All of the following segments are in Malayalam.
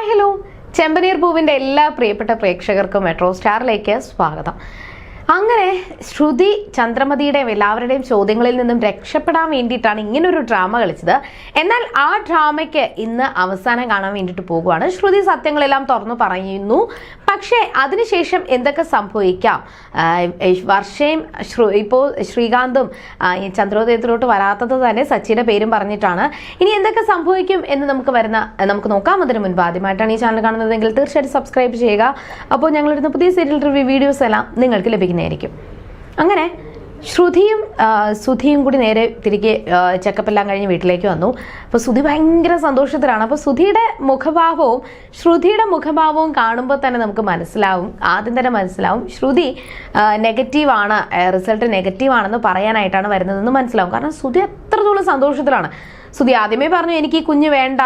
ഹായ് ഹലോ ചെമ്പനീർ പൂവിന്റെ എല്ലാ പ്രിയപ്പെട്ട പ്രേക്ഷകർക്കും മെട്രോ സ്റ്റാറിലേക്ക് സ്വാഗതം. അങ്ങനെ ശ്രുതി ചന്ദ്രമതിയുടെയും എല്ലാവരുടെയും ചോദ്യങ്ങളിൽ നിന്നും രക്ഷപ്പെടാൻ വേണ്ടിയിട്ടാണ് ഇങ്ങനൊരു ഡ്രാമ കളിച്ചത്. എന്നാൽ ആ ഡ്രാമയ്ക്ക് ഇന്ന് അവസാനം കാണാൻ വേണ്ടിയിട്ട് പോകുവാണ്. ശ്രുതി സത്യങ്ങളെല്ലാം തുറന്നു പറയുന്നു. പക്ഷേ അതിനുശേഷം എന്തൊക്കെ സംഭവിക്കാം? വർഷയും ഇപ്പോൾ ശ്രീകാന്തും ചന്ദ്രോദയത്തിലോട്ട് വരാത്തത് തന്നെ സച്ചിയുടെ പേരും പറഞ്ഞിട്ടാണ്. ഇനി എന്തൊക്കെ സംഭവിക്കും എന്ന് നമുക്ക് വരുന്ന നമുക്ക് നോക്കാം. അതിന് മുൻപ് ആദ്യമായിട്ടാണ് ഈ ചാനൽ കാണുന്നതെങ്കിൽ തീർച്ചയായിട്ടും സബ്സ്ക്രൈബ് ചെയ്യുക. അപ്പോൾ ഞങ്ങളിടുന്ന പുതിയ സീരിയൽ റിവ്യൂ വീഡിയോസ് എല്ലാം നിങ്ങൾക്ക് ലഭിക്കുന്നതായിരിക്കും. അങ്ങനെ ശ്രുതിയും സുധിയും കൂടി നേരെ തിരികെ ചെക്കപ്പെല്ലാം കഴിഞ്ഞ് വീട്ടിലേക്ക് വന്നു. അപ്പോൾ സുധി ഭയങ്കര സന്തോഷത്തിലാണ്. അപ്പോൾ സുധിയുടെ മുഖഭാവവും ശ്രുതിയുടെ മുഖഭാവവും കാണുമ്പോൾ തന്നെ നമുക്ക് മനസ്സിലാവും ആദ്യം തന്നെ മനസ്സിലാവും ശ്രുതി നെഗറ്റീവാണ് റിസൾട്ട് നെഗറ്റീവ് ആണെന്ന് പറയാനായിട്ടാണ് വരുന്നതെന്ന് മനസ്സിലാവും. കാരണം സുധി എത്രത്തോളം സന്തോഷത്തിലാണ്. സുധി ആദ്യമേ പറഞ്ഞു എനിക്ക് ഈ കുഞ്ഞ് വേണ്ട.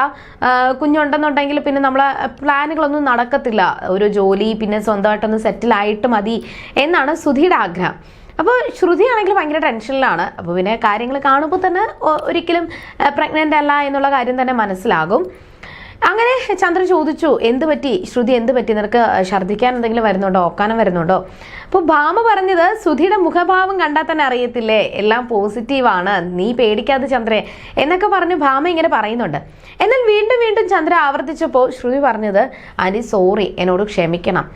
കുഞ്ഞുണ്ടെന്നുണ്ടെങ്കിൽ പിന്നെ നമ്മളെ പ്ലാനുകളൊന്നും നടക്കത്തില്ല. ഒരു ജോലി പിന്നെ സ്വന്തമായിട്ടൊന്ന് സെറ്റിൽ ആയിട്ട് മതി എന്നാണ് സുധിയുടെ ആഗ്രഹം. അപ്പോൾ ശ്രുതി ആണെങ്കിൽ ഭയങ്കര ടെൻഷനിലാണ്. അപ്പോൾ പിന്നെ കാര്യങ്ങൾ കാണുമ്പോൾ തന്നെ ഒരിക്കലും പ്രഗ്നന്റ് അല്ല എന്നുള്ള കാര്യം തന്നെ മനസ്സിലാകും. അങ്ങനെ ചന്ദ്രൻ ചോദിച്ചു എന്ത് പറ്റി? ശ്രുതി എന്ത് പറ്റി? നിനക്ക് ഛർദ്ദിക്കാൻ എന്തെങ്കിലും വരുന്നുണ്ടോ? ഓക്കാനം വരുന്നുണ്ടോ? അപ്പോൾ ഭാമ പറഞ്ഞത് സുധിയുടെ മുഖഭാവം കണ്ടാൽ തന്നെ അറിയത്തില്ലേ? എല്ലാം പോസിറ്റീവാണ് നീ പേടിക്കാതെ ചന്ദ്രേ എന്നൊക്കെ പറഞ്ഞ് ഭാമ ഇങ്ങനെ പറയുന്നുണ്ട്. എന്നാൽ വീണ്ടും വീണ്ടും ചന്ദ്ര ആവർത്തിച്ചപ്പോൾ ശ്രുതി പറഞ്ഞത് അനി സോറി എന്നോട് ക്ഷമിക്കണം.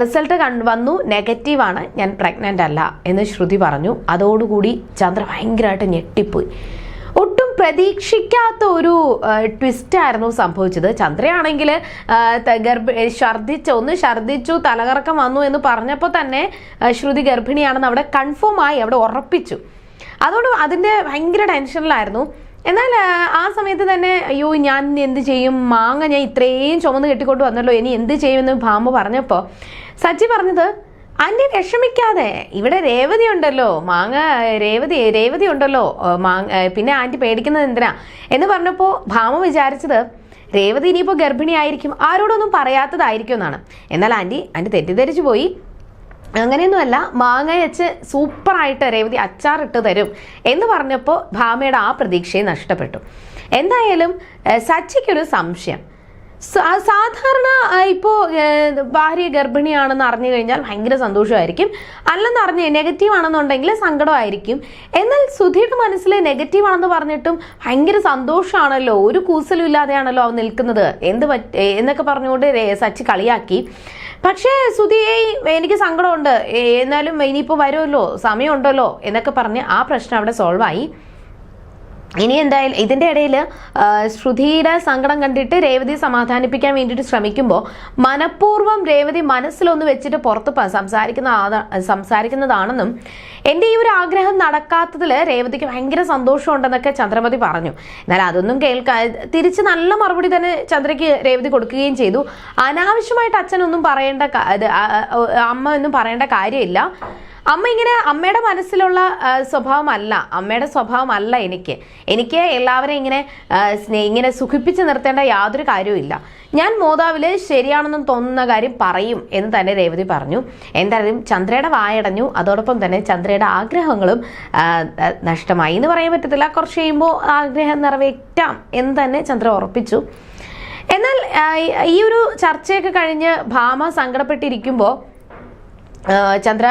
റിസൾട്ട് കണ്ടു വന്നു. നെഗറ്റീവാണ് ഞാൻ പ്രഗ്നന്റ് അല്ല എന്ന് ശ്രുതി പറഞ്ഞു. അതോടുകൂടി ചന്ദ്ര ഭയങ്കരമായിട്ട് ഞെട്ടിപ്പോയി. ഒട്ടും പ്രതീക്ഷിക്കാത്ത ഒരു ട്വിസ്റ്റ് ആയിരുന്നു സംഭവിച്ചത്. ചന്ദ്രയാണെങ്കിൽ ഗർഭ ഛർദിച്ച ഒന്ന് ഛർദിച്ചു തലകറക്കം വന്നു എന്ന് പറഞ്ഞപ്പോൾ തന്നെ ശ്രുതി ഗർഭിണിയാണെന്ന് അവിടെ കൺഫേം ആയി അവിടെ ഉറപ്പിച്ചു. അതുകൊണ്ട് അതിന്റെ ഭയങ്കര ടെൻഷനിലായിരുന്നു എന്നാൽ ആ, സമയത്ത് തന്നെ അയ്യോ ഞാൻ എന്ത് ചെയ്യും? മാങ്ങ ഞാൻ ഇത്രയും ചുമന്ന് കെട്ടിക്കൊണ്ട് വന്നല്ലോ ഇനി എന്ത് ചെയ്യുമെന്ന് ഭാമ പറഞ്ഞപ്പോൾ സച്ചി പറഞ്ഞത് അന്നെ വിഷമിക്കാതെ ഇവിടെ രേവതി ഉണ്ടല്ലോ മാങ്ങ രേവതി രേവതി ഉണ്ടല്ലോ മാങ്ങ പിന്നെ ആന്റി പേടിക്കുന്നത് എന്തിനാ? എന്ന് പറഞ്ഞപ്പോൾ ഭാമ വിചാരിച്ചത് രേവതി ഇനിയിപ്പോൾ ഗർഭിണിയായിരിക്കും ആരോടൊന്നും പറയാത്തതായിരിക്കും എന്നാണ്. എന്നാൽ ആന്റി ആന്റി തെറ്റിദ്ധരിച്ചു പോയി. അങ്ങനെയൊന്നുമല്ല മാങ്ങ വെച്ച് സൂപ്പറായിട്ട് രേവതി അച്ചാറിട്ട് തരും എന്ന് പറഞ്ഞപ്പോൾ ഭാമയുടെ ആ പ്രതീക്ഷയെ നഷ്ടപ്പെട്ടു. എന്തായാലും സച്ചിക്കൊരു സംശയം. സാധാരണ ഇപ്പോൾ ഭാര്യ ഗർഭിണിയാണെന്ന് അറിഞ്ഞു കഴിഞ്ഞാൽ ഭയങ്കര സന്തോഷമായിരിക്കും. അല്ലെന്ന് അറിഞ്ഞ് നെഗറ്റീവ് ആണെന്നുണ്ടെങ്കിൽ സങ്കടമായിരിക്കും. എന്നാൽ സുധിയുടെ മനസ്സിൽ നെഗറ്റീവ് ആണെന്ന് പറഞ്ഞിട്ടും ഭയങ്കര സന്തോഷമാണല്ലോ ഒരു കൂസലും ഇല്ലാതെയാണല്ലോ അവൻ നിൽക്കുന്നത്. എന്ത് പറ്റ എന്നൊക്കെ പറഞ്ഞുകൊണ്ട് സച്ചി കളിയാക്കി. പക്ഷേ സുധി എനിക്ക് സങ്കടമുണ്ട്. എന്നാലും ഇനിയിപ്പോൾ വരുമല്ലോ സമയമുണ്ടല്ലോ എന്നൊക്കെ പറഞ്ഞ് ആ പ്രശ്നം അവിടെ സോൾവായി ഇനി എന്തായാലും ഇതിന്റെ ഇടയിൽ ശ്രുതിയുടെ സങ്കടം കണ്ടിട്ട് രേവതി സമാധാനിപ്പിക്കാൻ വേണ്ടിയിട്ട് ശ്രമിക്കുമ്പോൾ മനഃപൂർവം രേവതി മനസ്സിലൊന്ന് വെച്ചിട്ട് പുറത്ത് സംസാരിക്കുന്ന സംസാരിക്കുന്നതാണെന്നും എന്റെ ഈ ഒരു ആഗ്രഹം നടക്കാത്തതിൽ രേവതിക്ക് ഭയങ്കര സന്തോഷമുണ്ടെന്നൊക്കെ ചന്ദ്രമതി പറഞ്ഞു. എന്നാൽ അതൊന്നും കേൾക്കാൻ തിരിച്ച് നല്ല മറുപടി തന്നെ ചന്ദ്രയ്ക്ക് രേവതി കൊടുക്കുകയും ചെയ്തു. അനാവശ്യമായിട്ട് അച്ഛനൊന്നും പറയേണ്ട അമ്മ ഒന്നും പറയേണ്ട കാര്യമില്ല. അമ്മ ഇങ്ങനെ അമ്മയുടെ മനസ്സിലുള്ള സ്വഭാവമല്ല. അമ്മയുടെ സ്വഭാവമല്ല എനിക്ക്. എനിക്ക് എല്ലാവരെയും ഇങ്ങനെ ഇങ്ങനെ സുഖിപ്പിച്ച് നിർത്തേണ്ട യാതൊരു കാര്യവുമില്ല ഞാൻ മോതാവിൽ ശരിയാണെന്ന് തോന്നുന്ന കാര്യം പറയും എന്ന് തന്നെ രേവതി പറഞ്ഞു. എന്തായാലും ചന്ദ്രയുടെ വായടഞ്ഞു. അതോടൊപ്പം തന്നെ ചന്ദ്രയുടെ ആഗ്രഹങ്ങളും നഷ്ടമായി എന്ന് പറയാൻ പറ്റത്തില്ല. കുറച്ച് കഴിയുമ്പോൾ ആഗ്രഹം നിറവേറ്റാം എന്ന് തന്നെ ചന്ദ്ര ഉറപ്പിച്ചു. എന്നാൽ ഈ- ഒരു ചർച്ചയൊക്കെ കഴിഞ്ഞ് ഭാമ സങ്കടപ്പെട്ടിരിക്കുമ്പോൾ ചന്ദ്ര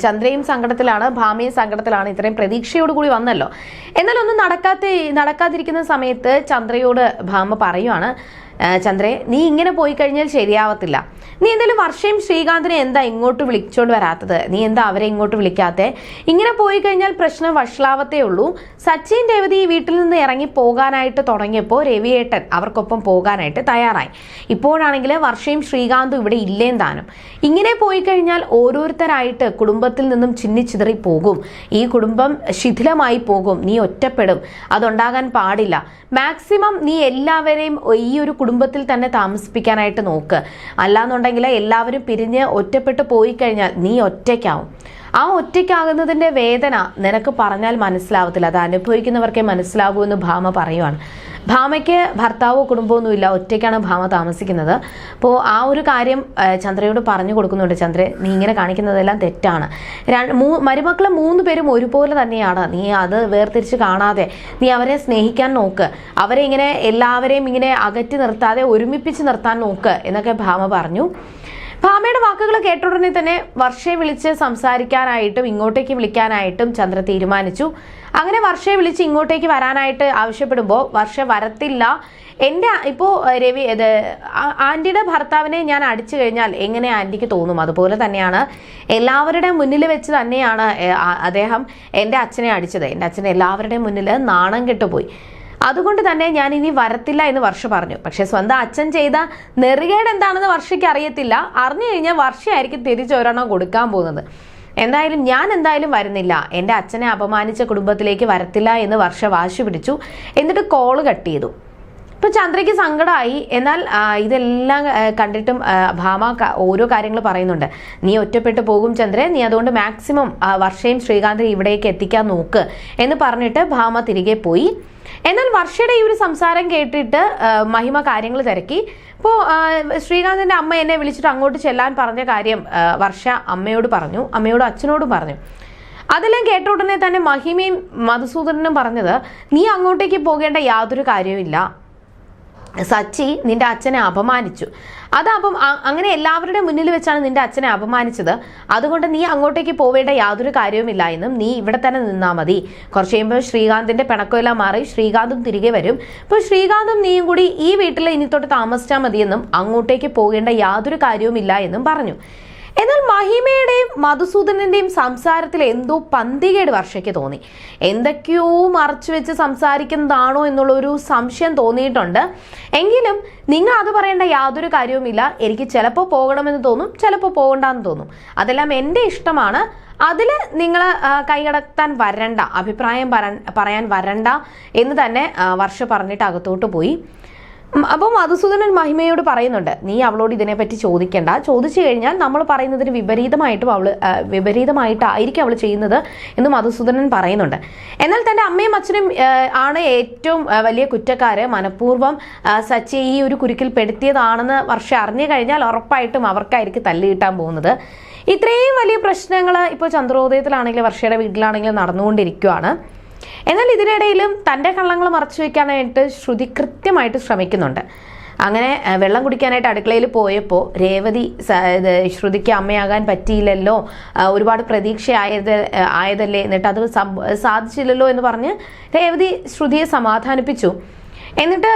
ചന്ദ്രയും സങ്കടത്തിലാണ് ഭാമയും സങ്കടത്തിലാണ് ഇത്രയും പ്രതീക്ഷയോട് കൂടി വന്നല്ലോ. എന്നാൽ ഒന്നും നടക്കാത്ത നടക്കാതിരിക്കുന്ന സമയത്ത് ചന്ദ്രയോട് ഭാമ പറയുവാണ്. "ആ, ചന്ദ്രേ നീ ഇങ്ങനെ പോയി കഴിഞ്ഞാൽ ശരിയാവത്തില്ല. നീ എന്തായാലും വർഷയും ശ്രീകാന്തിനെ എന്താ ഇങ്ങോട്ട് വിളിച്ചോണ്ട് വരാത്തത്? നീ എന്താ അവരെ ഇങ്ങോട്ട് വിളിക്കാത്തെ? ഇങ്ങനെ പോയി കഴിഞ്ഞാൽ പ്രശ്നം വഷളാവത്തേ ഉള്ളൂ. സച്ചിൻ രേവതി ഈ വീട്ടിൽ നിന്ന് ഇറങ്ങി പോകാനായിട്ട് തുടങ്ങിയപ്പോൾ രവിയേട്ടൻ അവർക്കൊപ്പം പോകാനായിട്ട് തയ്യാറായി. ഇപ്പോഴാണെങ്കിൽ വർഷയും ശ്രീകാന്തും ഇവിടെ ഇല്ലേ താനും. ഇങ്ങനെ പോയി കഴിഞ്ഞാൽ ഓരോരുത്തരായിട്ട് കുടുംബത്തിൽ നിന്നും ചിന്നിച്ചിതറി പോകും. ഈ കുടുംബം ശിഥിലമായി പോകും. നീ ഒറ്റപ്പെടും. അതുണ്ടാകാൻ പാടില്ല. മാക്സിമം നീ എല്ലാവരെയും ഈ ഒരു കുടുംബത്തിൽ തന്നെ താമസിപ്പിക്കാനായിട്ട് നോക്ക്. അല്ലാന്നുണ്ടെങ്കിൽ എല്ലാവരും പിരിഞ്ഞ് ഒറ്റപ്പെട്ട് പോയി കഴിഞ്ഞാൽ നീ ഒറ്റയ്ക്കാവും. ആ ഒറ്റയ്ക്കാകുന്നതിന്റെ വേദന നിനക്ക് പറഞ്ഞാൽ മനസ്സിലാവത്തില്ല. അത് അനുഭവിക്കുന്നവർക്കേ മനസ്സിലാകൂ എന്ന് ഭാമ പറയുവാണ്. ഭാമയ്ക്ക് ഭർത്താവോ കുടുംബമോ ഒന്നുമില്ല ഒറ്റയ്ക്കാണ് ഭാമ താമസിക്കുന്നത്. അപ്പോൾ ആ ഒരു കാര്യം ചന്ദ്രയോട് പറഞ്ഞു കൊടുക്കുന്നുണ്ട്. ചന്ദ്ര നീ ഇങ്ങനെ കാണിക്കുന്നതെല്ലാം തെറ്റാണ്. മരുമക്കളെ മൂന്ന് പേരും ഒരുപോലെ തന്നെയാണ്. നീ അത് വേർതിരിച്ച് കാണാതെ നീ അവരെ സ്നേഹിക്കാൻ നോക്ക്. അവരെ ഇങ്ങനെ എല്ലാവരെയും ഇങ്ങനെ അകറ്റി നിർത്താതെ ഒരുമിപ്പിച്ച് നിർത്താൻ നോക്ക് എന്നൊക്കെ ഭാമ പറഞ്ഞു. ഭാമയുടെ വാക്കുകൾ കേട്ട ഉടനെ തന്നെ വർഷയെ വിളിച്ച് സംസാരിക്കാനായിട്ടും ഇങ്ങോട്ടേക്ക് വിളിക്കാനായിട്ടും ചന്ദ്ര തീരുമാനിച്ചു. അങ്ങനെ വർഷയെ വിളിച്ച് ഇങ്ങോട്ടേക്ക് വരാനായിട്ട് ആവശ്യപ്പെടുമ്പോൾ വർഷ വരത്തില്ല. എന്റെ ഇപ്പോൾ രവി ഇത് ആന്റിയുടെ ഭർത്താവിനെ ഞാൻ അടിച്ചു കഴിഞ്ഞാൽ എങ്ങനെ ആന്റിക്ക് തോന്നും? അതുപോലെ തന്നെയാണ് എല്ലാവരുടെ മുന്നിൽ വെച്ച് തന്നെയാണ് അദ്ദേഹം എന്റെ അച്ഛനെ അടിച്ചത്. എന്റെ അച്ഛൻ എല്ലാവരുടെയും മുന്നിൽ നാണം കെട്ടുപോയി. അതുകൊണ്ട് തന്നെ ഞാൻ ഇനി വരത്തില്ല എന്ന് വർഷ പറഞ്ഞു. പക്ഷെ സ്വന്തം അച്ഛൻ ചെയ്ത നെറുകേട് എന്താണെന്ന് വർഷയ്ക്ക് അറിയത്തില്ല. അറിഞ്ഞു കഴിഞ്ഞാൽ വർഷയായിരിക്കും തിരിച്ചൊരെണ്ണം കൊടുക്കാൻ പോകുന്നത്. എന്തായാലും ഞാൻ എന്തായാലും വരുന്നില്ല. എന്റെ അച്ഛനെ അപമാനിച്ച കുടുംബത്തിലേക്ക് വരത്തില്ല എന്ന് വർഷ വാശി പിടിച്ചു. എന്നിട്ട് കോൾ കട്ട് ചെയ്തു. ഇപ്പൊ ചന്ദ്രയ്ക്ക് സങ്കടമായി. എന്നാൽ ഇതെല്ലാം കണ്ടിട്ടും ഭാമ ഓരോ കാര്യങ്ങൾ പറയുന്നുണ്ട്. നീ ഒറ്റപ്പെട്ടു പോകും ചന്ദ്രൻ നീ അതുകൊണ്ട് മാക്സിമം വർഷയും ശ്രീകാന്തിനെ ഇവിടേക്ക് എത്തിക്കാൻ നോക്ക് എന്ന് പറഞ്ഞിട്ട് ഭാമ തിരികെ പോയി. എന്നാൽ വർഷയുടെ ഈ ഒരു സംസാരം കേട്ടിട്ട് മഹിമ കാര്യങ്ങൾ തിരക്കി. ഇപ്പോൾ ശ്രീകാന്തിന്റെ അമ്മ എന്നെ വിളിച്ചിട്ട് അങ്ങോട്ട് ചെല്ലാൻ പറഞ്ഞ കാര്യം വർഷ അമ്മയോട് പറഞ്ഞു അമ്മയോട് അച്ഛനോടും പറഞ്ഞു. അതെല്ലാം കേട്ട ഉടനെ തന്നെ മഹിമയും മധുസൂദനനും പറഞ്ഞത് നീ അങ്ങോട്ടേക്ക് പോകേണ്ട യാതൊരു കാര്യവുമില്ല. സച്ചി നിന്റെ അച്ഛനെ അപമാനിച്ചു. അത് അപ്പം അങ്ങനെ എല്ലാവരുടെ മുന്നിൽ വെച്ചാണ് നിന്റെ അച്ഛനെ അപമാനിച്ചത്. അതുകൊണ്ട് നീ അങ്ങോട്ടേക്ക് പോവേണ്ട യാതൊരു കാര്യവുമില്ല എന്നും നീ ഇവിടെ തന്നെ നിന്നാ മതി. കുറച്ച് കഴിയുമ്പോൾ ശ്രീകാന്തിന്റെ പിണക്കമെല്ലാം മാറി ശ്രീകാന്തും തിരികെ വരും. അപ്പോൾ ശ്രീകാന്തും നീയും കൂടി ഈ വീട്ടിൽ ഇനി തൊട്ട് താമസിച്ചാൽ മതിയെന്നും അങ്ങോട്ടേക്ക് പോകേണ്ട യാതൊരു കാര്യവുമില്ല എന്നും പറഞ്ഞു. എന്നാൽ മഹിമയുടെയും മധുസൂദനന്റെയും സംസാരത്തിൽ എന്തോ പന്തികേട് വർഷയ്ക്ക് തോന്നി. എന്തൊക്കെയോ മറച്ചു വെച്ച് സംസാരിക്കുന്നതാണോ എന്നുള്ളൊരു സംശയം തോന്നിയിട്ടുണ്ട്. എങ്കിലും നിങ്ങൾ അത് പറയേണ്ട യാതൊരു കാര്യവുമില്ല. എനിക്ക് ചിലപ്പോൾ പോകണമെന്ന് തോന്നും ചിലപ്പോൾ പോകണ്ടെന്ന് തോന്നും. അതെല്ലാം എന്റെ ഇഷ്ടമാണ്. അതിൽ നിങ്ങൾ കൈകടത്താൻ വരണ്ട അഭിപ്രായം പറയാൻ വരണ്ട എന്ന് തന്നെ വർഷ പറഞ്ഞിട്ട് അകത്തോട്ട് പോയി. അപ്പോൾ മധുസൂദനൻ മഹിമയോട് പറയുന്നുണ്ട് നീ അവളോട് ഇതിനെപ്പറ്റി ചോദിക്കണ്ട. ചോദിച്ചു കഴിഞ്ഞാൽ നമ്മൾ പറയുന്നതിന് വിപരീതമായിട്ടും അവൾ വിപരീതമായിട്ടായിരിക്കും അവൾ ചെയ്യുന്നത് എന്ന് മധുസൂദനൻ പറയുന്നുണ്ട്. എന്നാൽ തന്റെ അമ്മയും അച്ഛനും ആണ് ഏറ്റവും വലിയ കുറ്റക്കാര്. മനഃപൂർവം സച്ചിയെ ഈ ഒരു കുരുക്കിൽ പെടുത്തിയതാണെന്ന് വർഷം അറിഞ്ഞു കഴിഞ്ഞാൽ ഉറപ്പായിട്ടും അവർക്കായിരിക്കും തല്ല് കിട്ടാൻ പോകുന്നത്. ഇത്രയും വലിയ പ്രശ്നങ്ങൾ ഇപ്പോൾ ചന്ദ്രോദയത്തിലാണെങ്കിലും വർഷയുടെ വീട്ടിലാണെങ്കിലും നടന്നുകൊണ്ടിരിക്കുകയാണ് എന്നാൽ ഇതിനിടയിലും തന്റെ കള്ളങ്ങൾ മറച്ചു വയ്ക്കാനായിട്ട് ശ്രുതി കൃത്യമായിട്ട് ശ്രമിക്കുന്നുണ്ട്. അങ്ങനെ വെള്ളം കുടിക്കാനായിട്ട് അടുക്കളയിൽ പോയപ്പോൾ രേവതി ശ്രുതിക്ക് അമ്മയാകാൻ പറ്റിയില്ലല്ലോ ഒരുപാട് പ്രതീക്ഷ ആയത് ആയതല്ലേ എന്നിട്ട് അത് സാധിച്ചില്ലല്ലോ എന്ന് പറഞ്ഞ് രേവതി ശ്രുതിയെ സമാധാനിപ്പിച്ചു. എന്നിട്ട്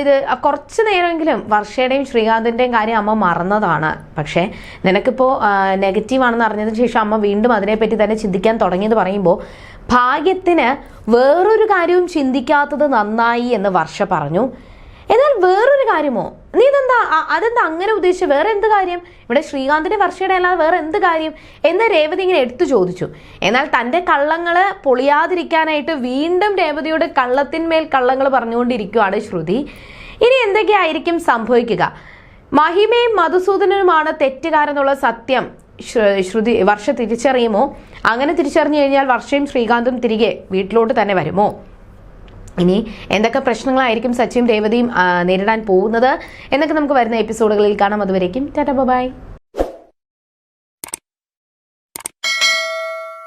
ഇത് കുറച്ച് നേരമെങ്കിലും വർഷയുടെയും ശ്രീകാന്തിന്റെയും കാര്യം അമ്മ മറന്നതാണ്. പക്ഷേ നിനക്കിപ്പോൾ നെഗറ്റീവ് ആണെന്ന് അറിഞ്ഞതിന് ശേഷം അമ്മ വീണ്ടും അതിനെപ്പറ്റി തന്നെ ചിന്തിക്കാൻ തുടങ്ങിയെന്ന് പറയുമ്പോൾ ഭാഗ്യത്തിന് വേറൊരു കാര്യവും ചിന്തിക്കാത്തത് നന്നായി എന്ന് വർഷ പറഞ്ഞു. എന്നാൽ വേറൊരു കാര്യമോ? നീ ഇതെന്താ അതെന്താ അങ്ങനെ ഉദ്ദേശിച്ചു വേറെ എന്ത് കാര്യം? ഇവിടെ ശ്രീകാന്തിന്റെ വർഷയുടെ അല്ലാതെ വേറെ എന്ത് കാര്യം? എന്ന് രേവതി ഇങ്ങനെ എടുത്തു ചോദിച്ചു. എന്നാൽ തന്റെ കള്ളങ്ങൾ പൊളിയാതിരിക്കാനായിട്ട് വീണ്ടും രേവതിയുടെ കള്ളത്തിന്മേൽ കള്ളങ്ങൾ പറഞ്ഞുകൊണ്ടിരിക്കുകയാണ് ശ്രുതി. ഇനി എന്തൊക്കെയായിരിക്കും സംഭവിക്കുക? മഹിമയും മധുസൂദനനുമാണ് തെറ്റുകാരെന്നുള്ള സത്യം ശ്രുതി വർഷ തിരിച്ചറിയുമോ? അങ്ങനെ തിരിച്ചറിഞ്ഞു കഴിഞ്ഞാൽ വർഷയും ശ്രീകാന്തും തിരികെ വീട്ടിലോട്ട് തന്നെ വരുമോ? ഇനി എന്തൊക്കെ പ്രശ്നങ്ങളായിരിക്കും സച്ചിയും രേവതിയും നേരിടാൻ പോകുന്നത് എന്നൊക്കെ നമുക്ക് വരുന്ന എപ്പിസോഡുകളിൽ കാണാം. അതുവരേക്കും ടാറ്റ ബൈ.